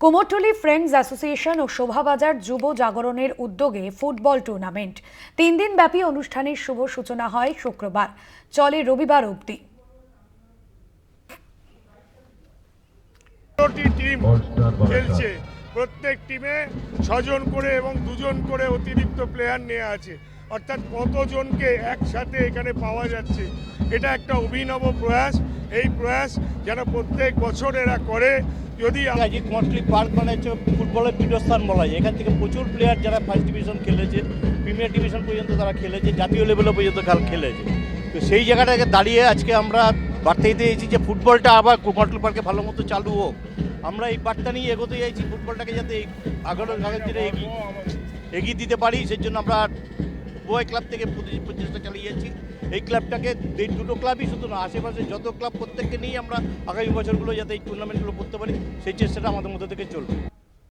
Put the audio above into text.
Kumortuli friends association ও শোভাবাজার যুব জাগরণের উদ্যোগে ফুটবল টুর্নামেন্ট। তিন দিন ব্যাপী অনুষ্ঠানের শুভ সূচনা হয় শুক্রবার। চলে রবিবার অবধি। টিম খেলছে। প্রত্যেক টিমে ছজন করে এবং দুজন করে অতিরিক্ত প্লেয়ার নেওয়া আছে। অর্থাৎ কতজনকে একসাথে এখানে পাওয়া যাচ্ছে এটা একটা অভিনব প্রয়াস। এই প্রয়াস যেন প্রত্যেক বছর এরা করে। যদি আজকে কুমারটুলি পার্ক মানে হচ্ছে ফুটবলের পীঠস্থান বলা যায় এখান থেকে প্রচুর প্লেয়ার যারা ফার্স্ট ডিভিশন খেলেছে প্রিমিয়ার ডিভিশন পর্যন্ত তারা খেলেছে, জাতীয় লেভেলে পর্যন্ত খেল খেলেছে। তো সেই জায়গাটাকে দাঁড়িয়ে আজকে আমরা বার্তা দিতে চাইছি যে ফুটবলটা আবার কুমারটুলি পার্কে ভালো মতো চালু হোক। আমরা এই বার্তা নিয়ে এগোতে চাইছি, ফুটবলটাকে যাতে আগামী দিনে এগিয়ে এগিয়ে দিতে পারি। সেই জন্য আমরা বয় ক্লাব থেকে প্রচেষ্টা চালিয়ে এই ক্লাবটাকে এই দুটো ক্লাবই শুধু না, আশেপাশে যত ক্লাব প্রত্যেককে নিয়েই আমরা আগামী বছরগুলো যাতে এই টুর্নামেন্টগুলো করতে পারি, সেই চেষ্টাটা আমাদের মধ্যে থেকে চলবে।